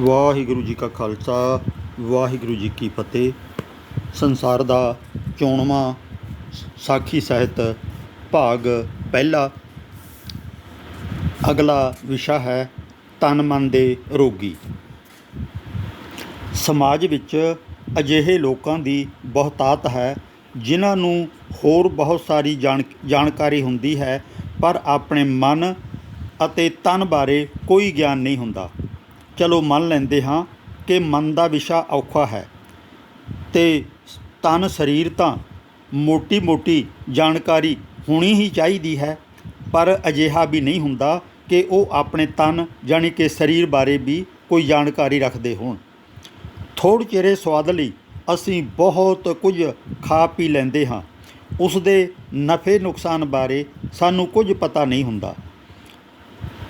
ਵਾਹਿਗੁਰੂ ਜੀ ਕਾ ਖਾਲਸਾ, ਵਾਹਿਗੁਰੂ ਜੀ ਕੀ ਫਤਿਹ। ਸੰਸਾਰ ਦਾ ਚੋਣਵਾਂ ਸਾਖੀ ਸਾਹਿਤ ਭਾਗ ਪਹਿਲਾ। ਅਗਲਾ ਵਿਸ਼ਾ ਹੈ ਤਨ ਮਨ ਦੇ ਰੋਗੀ। ਸਮਾਜ ਵਿੱਚ ਅਜਿਹੇ ਲੋਕਾਂ ਦੀ ਬਹੁਤਾਤ ਹੈ, ਜਿਨ੍ਹਾਂ ਨੂੰ ਹੋਰ ਬਹੁਤ ਸਾਰੀ ਜਾਣ, ਜਾਣਕਾਰੀ ਹੁੰਦੀ ਹੈ, ਪਰ ਆਪਣੇ ਮਨ ਅਤੇ ਤਨ ਬਾਰੇ ਕੋਈ ਗਿਆਨ ਨਹੀਂ ਹੁੰਦਾ। ਚਲੋ ਮੰਨ ਲੈਂਦੇ ਹਾਂ ਕਿ ਮਨ ਦਾ ਵਿਸ਼ਾ ਔਖਾ ਹੈ। ਤੇ ਤਨ ਸਰੀਰ ਤਾਂ ਮੋਟੀ ਮੋਟੀ ਜਾਣਕਾਰੀ ਹੋਣੀ ਹੀ ਚਾਹੀਦੀ ਹੈ, ਪਰ ਅਜਿਹਾ ਵੀ ਨਹੀਂ ਹੁੰਦਾ ਕਿ ਉਹ ਆਪਣੇ ਤਨ ਜਾਣੀ ਕਿ ਸਰੀਰ ਬਾਰੇ ਵੀ ਕੋਈ ਜਾਣਕਾਰੀ ਰੱਖਦੇ ਹੋਣ। ਥੋੜ੍ਹੇ ਚਿਹਰੇ ਸਵਾਦ ਲਈ ਅਸੀਂ ਬਹੁਤ ਕੁਝ ਖਾ ਪੀ ਲੈਂਦੇ ਹਾਂ। ਉਸ ਦੇ ਨਫੇ ਨੁਕਸਾਨ ਬਾਰੇ ਸਾਨੂੰ ਕੁਝ ਪਤਾ ਨਹੀਂ ਹੁੰਦਾ।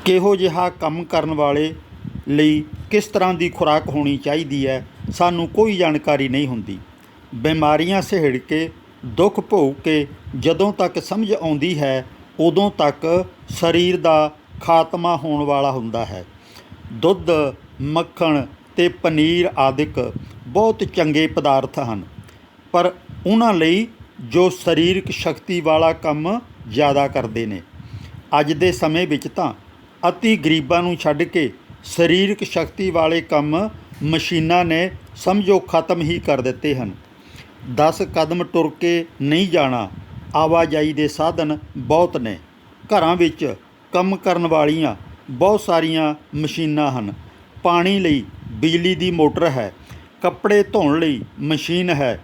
ਕਿਹੋ ਜਿਹਾ ਕੰਮ ਕਰਨ ਵਾਲੇ ਲਈ ਕਿਸ ਤਰ੍ਹਾਂ ਦੀ ਖੁਰਾਕ ਹੋਣੀ ਚਾਹੀਦੀ ਹੈ, ਸਾਨੂੰ ਕੋਈ ਜਾਣਕਾਰੀ ਨਹੀਂ ਹੁੰਦੀ। ਬਿਮਾਰੀਆਂ ਸਹਿੜ ਕੇ, ਦੁੱਖ ਭੋਗ ਕੇ ਜਦੋਂ ਤੱਕ ਸਮਝ ਆਉਂਦੀ ਹੈ, ਉਦੋਂ ਤੱਕ ਸਰੀਰ ਦਾ ਖਾਤਮਾ ਹੋਣ ਵਾਲਾ ਹੁੰਦਾ ਹੈ। ਦੁੱਧ, ਮੱਖਣ ਤੇ ਪਨੀਰ ਆਦਿਕ ਬਹੁਤ ਚੰਗੇ ਪਦਾਰਥ ਹਨ, ਪਰ ਉਹਨਾਂ ਲਈ ਜੋ ਸਰੀਰਕ ਸ਼ਕਤੀ ਵਾਲਾ ਕੰਮ ਜ਼ਿਆਦਾ ਕਰਦੇ ਨੇ। ਅੱਜ ਦੇ ਸਮੇਂ ਵਿੱਚ ਤਾਂ ਅਤੀ ਗਰੀਬਾਂ ਨੂੰ ਛੱਡ ਕੇ ਸਰੀਰਕ ਸ਼ਕਤੀ ਵਾਲੇ ਕੰਮ ਮਸ਼ੀਨਾਂ ਨੇ ਸਮਝੋ ਖਤਮ ਹੀ ਕਰ ਦਿੱਤੇ ਹਨ। 10 ਕਦਮ ਟੁਰ ਕੇ ਨਹੀਂ ਜਾਣਾ, ਆਵਾਜਾਈ ਦੇ ਸਾਧਨ ਬਹੁਤ ਨੇ। ਘਰਾਂ ਵਿੱਚ ਕੰਮ ਕਰਨ ਵਾਲੀਆਂ ਬਹੁਤ ਸਾਰੀਆਂ ਮਸ਼ੀਨਾਂ ਹਨ। ਪਾਣੀ ਲਈ ਬਿਜਲੀ ਦੀ ਮੋਟਰ ਹੈ, ਕੱਪੜੇ ਧੋਣ ਲਈ ਮਸ਼ੀਨ ਹੈ,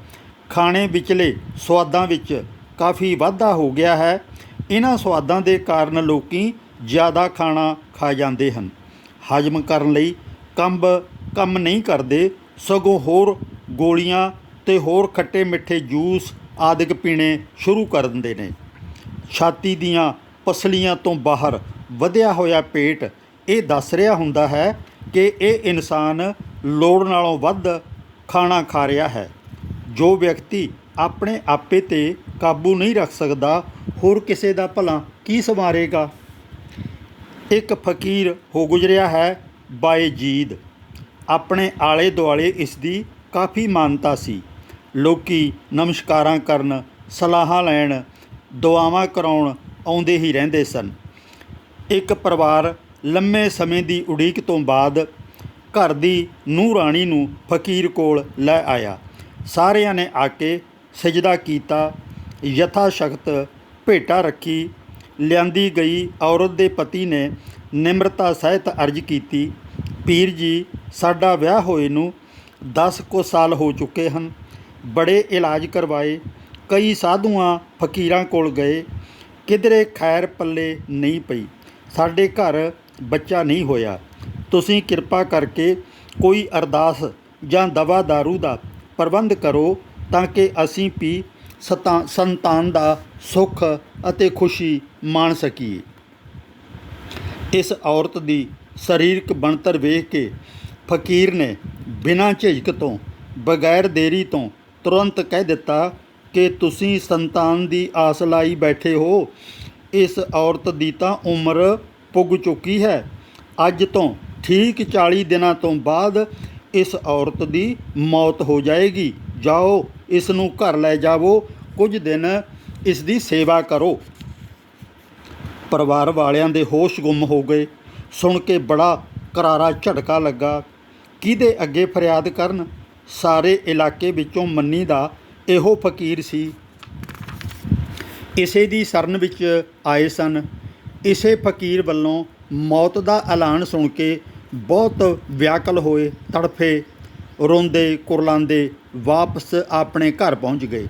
ਖਾਣੇ ਵਿਚਲੇ ਸਵਾਦਾਂ ਵਿੱਚ ਕਾਫੀ ਵਾਧਾ ਹੋ ਗਿਆ ਹੈ। ਇਹਨਾਂ ਸਵਾਦਾਂ ਦੇ ਕਾਰਨ ਲੋਕੀ ਜ਼ਿਆਦਾ ਖਾਣਾ ਖਾ ਜਾਂਦੇ ਹਨ। ਹਜਮ ਕਰਨ ਲਈ ਕੰਬ ਕੰਮ ਨਹੀਂ ਕਰਦੇ, ਸਗੋਂ ਹੋਰ ਗੋਲੀਆਂ ਤੇ ਹੋਰ ਖੱਟੇ ਮਿੱਠੇ ਜੂਸ ਆਦਿਕ ਪੀਣੇ ਸ਼ੁਰੂ ਕਰ ਦਿੰਦੇ ਨੇ। ਛਾਤੀ ਦੀਆਂ ਪਸਲੀਆਂ ਤੋਂ ਬਾਹਰ ਵਧਿਆ ਹੋਇਆ ਪੇਟ ਇਹ ਦੱਸ ਰਿਹਾ ਹੁੰਦਾ ਹੈ ਕਿ ਇਹ ਇਨਸਾਨ ਲੋੜ ਨਾਲੋਂ ਵੱਧ ਖਾਣਾ ਖਾ ਰਿਹਾ ਹੈ। ਜੋ ਵਿਅਕਤੀ ਆਪਣੇ ਆਪੇ ਤੇ ਕਾਬੂ ਨਹੀਂ ਰੱਖ ਸਕਦਾ, ਹੋਰ ਕਿਸੇ ਦਾ ਭਲਾ ਕੀ ਸਵਾਰੇਗਾ? ਇੱਕ ਫਕੀਰ ਹੋ ਗੁਜ਼ਰਿਆ ਹੈ ਬਾਏਜੀਦ ਆਪਣੇ ਆਲੇ ਦੁਆਲੇ ਇਸ ਦੀ ਕਾਫੀ ਮਾਨਤਾ ਸੀ। ਲੋਕੀ ਨਮਸਕਾਰਾਂ ਕਰਨ, ਸਲਾਹਾਂ ਲੈਣ, ਦੁਆਵਾਂ ਕਰਾਉਣ ਆਉਂਦੇ ਹੀ ਰਹਿੰਦੇ ਸਨ। ਇੱਕ ਪਰਿਵਾਰ ਲੰਮੇ ਸਮੇਂ ਦੀ ਉਡੀਕ ਤੋਂ ਬਾਅਦ ਘਰ ਦੀ ਨੂੰਹ ਰਾਣੀ ਨੂੰ ਫਕੀਰ ਕੋਲ ਲੈ ਆਇਆ। ਸਾਰਿਆਂ ਨੇ ਆ ਕੇ ਸਜਦਾ ਕੀਤਾ ਯਥਾ ਸ਼ਕਤ ਭੇਟਾ ਰੱਖੀ ਲਿਆਂਦੀ ਗਈ ਔਰਤ ਦੇ ਪਤੀ ਨੇ ਨਿਮਰਤਾ ਸਹਿਤ ਅਰਜ਼ ਕੀਤੀ, ਪੀਰ ਜੀ, ਸਾਡਾ ਵਿਆਹ ਹੋਏ ਨੂੰ 10 ਕੁ ਸਾਲ ਹੋ ਚੁੱਕੇ ਹਨ। ਬੜੇ ਇਲਾਜ ਕਰਵਾਏ, ਕਈ ਸਾਧੂਆਂ ਫਕੀਰਾਂ ਕੋਲ ਗਏ। ਕਿਧਰੇ ਖੈਰ ਪੱਲੇ ਨਹੀਂ ਪਈ, ਸਾਡੇ ਘਰ ਬੱਚਾ ਨਹੀਂ ਹੋਇਆ। ਤੁਸੀਂ ਕਿਰਪਾ ਕਰਕੇ ਕੋਈ ਅਰਦਾਸ ਜਾਂ ਦਵਾ दारू ਦਾ ਪ੍ਰਬੰਧ ਕਰੋ ਤਾਂ ਕਿ ਅਸੀਂ ਪੀ ਸਤਾ, ਸੰਤਾਨ ਦਾ ਸੁੱਖ ਅਤੇ ਖੁਸ਼ੀ ਮਾਣ ਸਕੀਏ। ਇਸ ਔਰਤ ਦੀ ਸਰੀਰਕ ਬਣਤਰ ਵੇਖ ਕੇ ਫਕੀਰ ਨੇ ਬਿਨਾਂ ਝਿਜਕ ਤੋਂ, ਬਗੈਰ ਦੇਰੀ ਤੋਂ ਤੁਰੰਤ ਕਹਿ ਦਿੱਤਾ ਕਿ ਤੁਸੀਂ ਸੰਤਾਨ ਦੀ ਆਸ ਲਾਈ ਬੈਠੇ ਹੋ। ਇਸ ਔਰਤ ਦੀ ਤਾਂ ਉਮਰ ਪੁੱਗ ਚੁੱਕੀ ਹੈ। ਅੱਜ ਤੋਂ ਠੀਕ 40 ਦਿਨਾਂ ਤੋਂ ਬਾਅਦ ਇਸ ਔਰਤ ਦੀ ਮੌਤ ਹੋ ਜਾਏਗੀ। ਜਾਓ ਇਸ ਨੂੰ ਘਰ ਲੈ ਜਾਵੋ, ਕੁਝ ਦਿਨ ਇਸ ਦੀ ਸੇਵਾ ਕਰੋ। ਪਰਿਵਾਰ ਵਾਲਿਆਂ ਦੇ ਹੋਸ਼ ਗੁੰਮ ਹੋ ਗਏ। ਸੁਣ ਕੇ ਬੜਾ ਕਰਾਰਾ ਝਟਕਾ ਲੱਗਾ। ਕਿਹਦੇ ਅੱਗੇ ਫਰਿਆਦ ਕਰਨ? ਸਾਰੇ ਇਲਾਕੇ ਵਿੱਚੋਂ ਮੰਨੀ ਦਾ ਇਹੋ ਫਕੀਰ ਸੀ। ਇਸੇ ਦੀ ਸ਼ਰਨ ਵਿੱਚ ਆਏ ਸਨ। ਇਸੇ ਫਕੀਰ ਵੱਲੋਂ ਮੌਤ ਦਾ ਐਲਾਨ ਸੁਣ ਕੇ ਬਹੁਤ ਵਿਆਕਲ ਹੋਏ, ਤੜਫੇ, ਰੋਂਦੇ ਕੁਰਲਾਉਂਦੇ ਵਾਪਸ ਆਪਣੇ ਘਰ ਪਹੁੰਚ ਗਏ।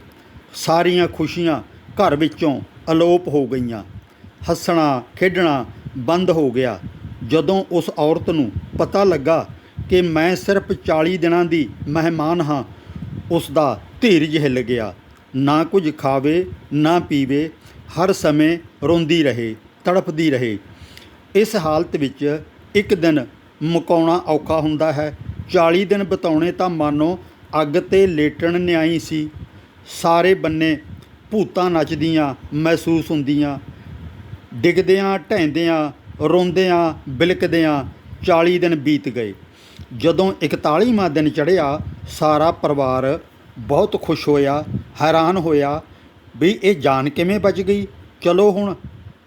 ਸਾਰੀਆਂ ਖੁਸ਼ੀਆਂ ਘਰ ਵਿੱਚੋਂ ਅਲੋਪ ਹੋ ਗਈਆਂ। ਹੱਸਣਾ, ਖੇਡਣਾ ਬੰਦ ਹੋ ਗਿਆ। ਜਦੋਂ ਉਸ ਔਰਤ ਨੂੰ ਪਤਾ ਲੱਗਾ ਕਿ ਮੈਂ ਸਿਰਫ 40 ਦਿਨਾਂ ਦੀ ਮਹਿਮਾਨ ਹਾਂ, ਉਸ ਦਾ ਧੀਰਜ ਹਿੱਲ ਗਿਆ। ਨਾ ਕੁਝ ਖਾਵੇ, ਨਾ ਪੀਵੇ, ਹਰ ਸਮੇਂ ਰੋਂਦੀ ਰਹੇ, ਤੜਫਦੀ ਰਹੇ। ਇਸ ਹਾਲਤ ਵਿੱਚ ਇੱਕ ਦਿਨ ਮੁਕਾਉਣਾ ਔਖਾ ਹੁੰਦਾ ਹੈ। 40 ਦਿਨ ਬਿਤਾਉਣੇ ਤਾਂ ਮਾਨੋ ਅੱਗ ਤੇ ਲੇਟਣ ਨਿਆਈ ਸੀ। ਸਾਰੇ ਬੰਨੇ ਭੂਤਾਂ ਨੱਚਦੀਆਂ, ਮਹਿਸੂਸ ਹੁੰਦੀਆਂ। ਡਿੱਗਦਿਆਂ, ਢਹਿੰਦਿਆਂ, ਰੋਂਦਿਆਂ, ਬਿਲਕਦਿਆਂ 40 ਦਿਨ ਬੀਤ ਗਏ। ਜਦੋਂ 41ਵਾਂ ਦਿਨ ਚੜ੍ਹਿਆ, ਸਾਰਾ ਪਰਿਵਾਰ ਬਹੁਤ ਖੁਸ਼ ਹੋਇਆ, ਹੈਰਾਨ ਹੋਇਆ ਵੀ ਇਹ ਜਾਨ ਕਿਵੇਂ ਬਚ ਗਈ? ਚਲੋ ਹੁਣ,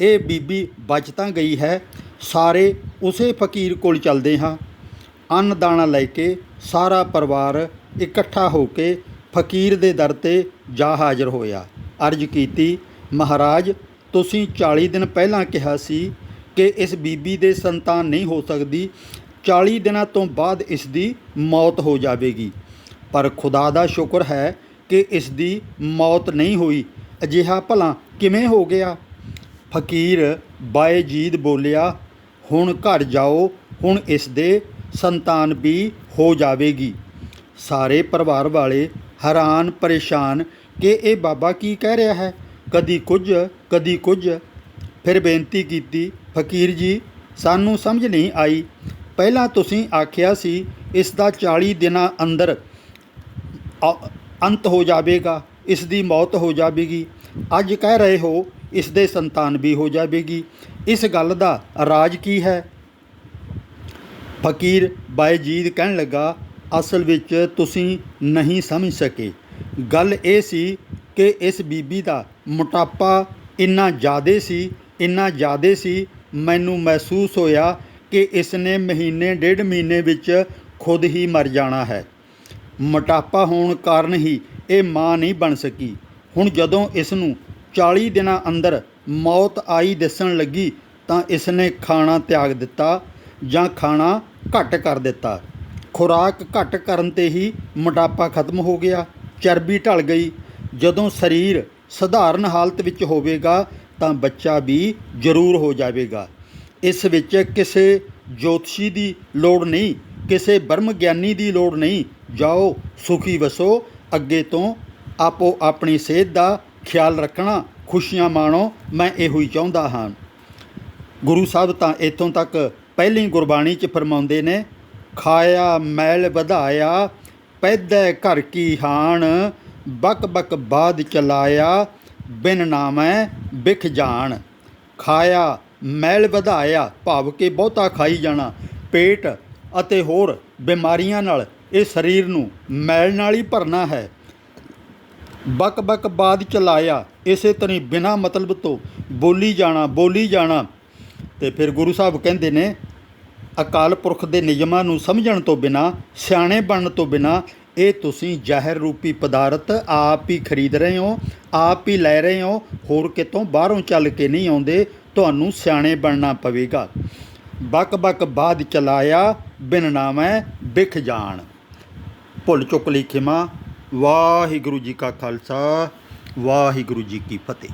ਇਹ ਬੀਬੀ ਬਚ ਤਾਂ ਗਈ ਹੈ। ਸਾਰੇ ਉਸੇ ਫਕੀਰ ਕੋਲ ਚੱਲਦੇ ਹਾਂ। ਅੰਨ ਦਾਣਾ ਲੈ ਕੇ ਸਾਰਾ ਪਰਿਵਾਰ ਇਕੱਠਾ ਹੋ ਕੇ ਫਕੀਰ ਦੇ ਦਰ ਤੇ ਜਾ ਹਾਜ਼ਰ ਹੋਇਆ। ਅਰਜ਼ ਕੀਤੀ, ਮਹਾਰਾਜ, ਤੁਸੀਂ 40 ਦਿਨ ਪਹਿਲਾਂ ਕਿਹਾ ਸੀ ਕਿ ਇਸ ਬੀਬੀ ਦੇ ਸੰਤਾਨ ਨਹੀਂ ਹੋ ਸਕਦੀ। 40 ਦਿਨਾਂ ਤੋਂ ਬਾਅਦ ਇਸ ਦੀ ਮੌਤ ਹੋ ਜਾਵੇਗੀ। ਪਰ ਖੁਦਾ ਦਾ ਸ਼ੁਕਰ ਹੈ ਕਿ ਇਸ ਦੀ ਮੌਤ ਨਹੀਂ ਹੋਈ। ਅਜਿਹਾ ਭਲਾ ਕਿਵੇਂ ਹੋ ਗਿਆ? ਫਕੀਰ ਬਾਏਜੀਦ ਬੋਲਿਆ, ਹੁਣ ਘਰ ਜਾਓ, ਹੁਣ ਇਸ ਦੇ ਸੰਤਾਨ ਵੀ ਹੋ ਜਾਵੇਗੀ। ਸਾਰੇ ਪਰਿਵਾਰ ਵਾਲੇ ਹੈਰਾਨ, ਪਰੇਸ਼ਾਨ ਕਿ ਇਹ ਬਾਬਾ ਕੀ ਕਹਿ ਰਿਹਾ ਹੈ? ਕਦੀ ਕੁਝ ਕਦੀ ਕੁਝ। ਫਿਰ ਬੇਨਤੀ ਕੀਤੀ, ਫਕੀਰ ਜੀ, ਸਾਨੂੰ ਸਮਝ ਨਹੀਂ ਆਈ। ਪਹਿਲਾਂ ਤੁਸੀਂ ਆਖਿਆ ਸੀ ਇਸ ਦਾ 40 ਦਿਨਾਂ ਅੰਦਰ ਅ- ਅੰਤ ਹੋ ਜਾਵੇਗਾ, ਇਸ ਦੀ ਮੌਤ ਹੋ ਜਾਵੇਗੀ। ਅੱਜ ਕਹਿ ਰਹੇ ਹੋ ਇਸ ਦੇ ਸੰਤਾਨ ਵੀ ਹੋ ਜਾਵੇਗੀ। ਇਸ ਗੱਲ ਦਾ ਰਾਜ ਕੀ ਹੈ? ਫਕੀਰ ਬਾਏਜੀਦ ਕਹਿਣ ਲੱਗਾ ਅਸਲ ਵਿੱਚ ਤੁਸੀਂ ਨਹੀਂ ਸਮਝ ਸਕੇ। ਗੱਲ ਇਹ ਸੀ ਕਿ ਇਸ ਬੀਬੀ ਦਾ ਮੋਟਾਪਾ ਇੰਨਾ ਜ਼ਿਆਦੇ ਸੀ, ਇੰਨਾ ਜ਼ਿਆਦੇ ਸੀ, ਮੈਨੂੰ ਮਹਿਸੂਸ ਹੋਇਆ ਕਿ ਇਸ ਨੇ ਮਹੀਨੇ, ਡੇਢ ਮਹੀਨੇ ਵਿੱਚ ਖੁਦ ਹੀ ਮਰ ਜਾਣਾ ਹੈ। ਮੋਟਾਪਾ ਹੋਣ ਕਾਰਨ ਹੀ ਇਹ ਮਾਂ ਨਹੀਂ ਬਣ ਸਕੀ। ਹੁਣ ਜਦੋਂ ਇਸ ਨੂੰ 40 ਦਿਨਾਂ ਅੰਦਰ ਮੌਤ ਆਈ ਦਿਸਣ ਲੱਗੀ ਤਾਂ ਇਸ ਨੇ ਖਾਣਾ ਤਿਆਗ ਦਿੱਤਾ ਜਾਂ ਖਾਣਾ ਘੱਟ ਕਰ ਦਿੱਤਾ। ਖੁਰਾਕ ਘੱਟ ਕਰਨ ਤੇ ਹੀ ਮੋਟਾਪਾ ਖਤਮ ਹੋ ਗਿਆ। ਚਰਬੀ ਢਲ ਗਈ। ਜਦੋਂ ਸਰੀਰ ਸਧਾਰਨ ਹਾਲਤ ਵਿੱਚ ਹੋਵੇਗਾ ਤਾਂ ਬੱਚਾ ਵੀ ਜ਼ਰੂਰ ਹੋ ਜਾਵੇਗਾ। ਇਸ ਵਿੱਚ ਕਿਸੇ ਜੋਤਸ਼ੀ ਦੀ ਲੋੜ ਨਹੀਂ, ਕਿਸੇ ਬ੍ਰਹਮ ਗਿਆਨੀ ਦੀ ਲੋੜ ਨਹੀਂ। ਜਾਓ, ਸੁਖੀ ਵਸੋ, ਅੱਗੇ ਤੋਂ ਆਪੋ ਆਪਣੀ ਸਿਹਤ ਦਾ ਖਿਆਲ ਰੱਖਣਾ, ਖੁਸ਼ੀਆਂ ਮਾਣੋ, ਮੈਂ ਇਹੋ ਹੀ ਚਾਹੁੰਦਾ ਹਾਂ। ਗੁਰੂ ਸਾਹਿਬ ਤਾਂ ਇੱਥੋਂ ਤੱਕ ਪਹਿਲੀ ਗੁਰਬਾਣੀ 'ਚ ਫਰਮਾਉਂਦੇ ਨੇ ਖਾਇਆ, ਮੈਲ ਵਧਾਇਆ, ਪੈਦੈ ਘਰ ਕੀ ਹਾਣ, ਬਕ ਬਕ ਬਾਦ ਚਲਾਇਆ, ਬਿਨ ਨਾਮੈ ਬਿਖ ਜਾਣ। ਖਾਇਆ, ਮੈਲ ਵਧਾਇਆ, ਭਾਵ ਕਿ ਬਹੁਤਾ ਖਾਈ ਜਾਣਾ, ਪੇਟ ਅਤੇ ਹੋਰ ਬਿਮਾਰੀਆਂ ਨਾਲ ਇਹ ਸਰੀਰ ਨੂੰ ਮੈਲ ਨਾਲ ਹੀ ਭਰਨਾ ਹੈ। ਬਕ ਬਕ ਬਾਦ ਚਲਾਇਆ, ਇਸੇ ਤਰ੍ਹਾਂ ਬਿਨਾ ਮਤਲਬ ਤੋਂ ਬੋਲੀ ਜਾਣਾ ਬੋਲੀ ਜਾਣਾ। ਤੇ ਫਿਰ ਗੁਰੂ ਸਾਹਿਬ ਕਹਿੰਦੇ ਨੇ ਅਕਾਲ ਪੁਰਖ ਦੇ ਨਿਯਮਾਂ ਨੂੰ ਸਮਝਣ ਤੋਂ ਬਿਨਾ, ਸਿਆਣੇ ਬਣਨ ਤੋਂ ਬਿਨਾ, ਇਹ ਤੁਸੀਂ ਜ਼ਹਿਰ ਰੂਪੀ ਪਦਾਰਥ ਆਪ ਹੀ ਖਰੀਦ ਰਹੇ ਹੋ, ਆਪ ਹੀ ਲੈ ਰਹੇ ਹੋ, ਹੋਰ ਕਿਤੋਂ ਬਾਹਰੋਂ ਚੱਲ ਕੇ ਨਹੀਂ ਆਉਂਦੇ, ਤੁਹਾਨੂੰ ਸਿਆਣੇ ਬਣਨਾ ਪਵੇਗਾ। ਬਕ ਬਕ ਬਾਦ ਚਲਾਇਆ, ਬਿਨ ਨਾਮੈ ਬਿਖ ਜਾਣ। ਭੁੱਲ ਚੁੱਕ ਲਈ ਖਿਮਾ, ਵਾਹਿਗੁਰੂ ਜੀ ਕਾ ਖਾਲਸਾ, ਵਾਹਿਗੁਰੂ ਜੀ ਕੀ ਫਤਿਹ।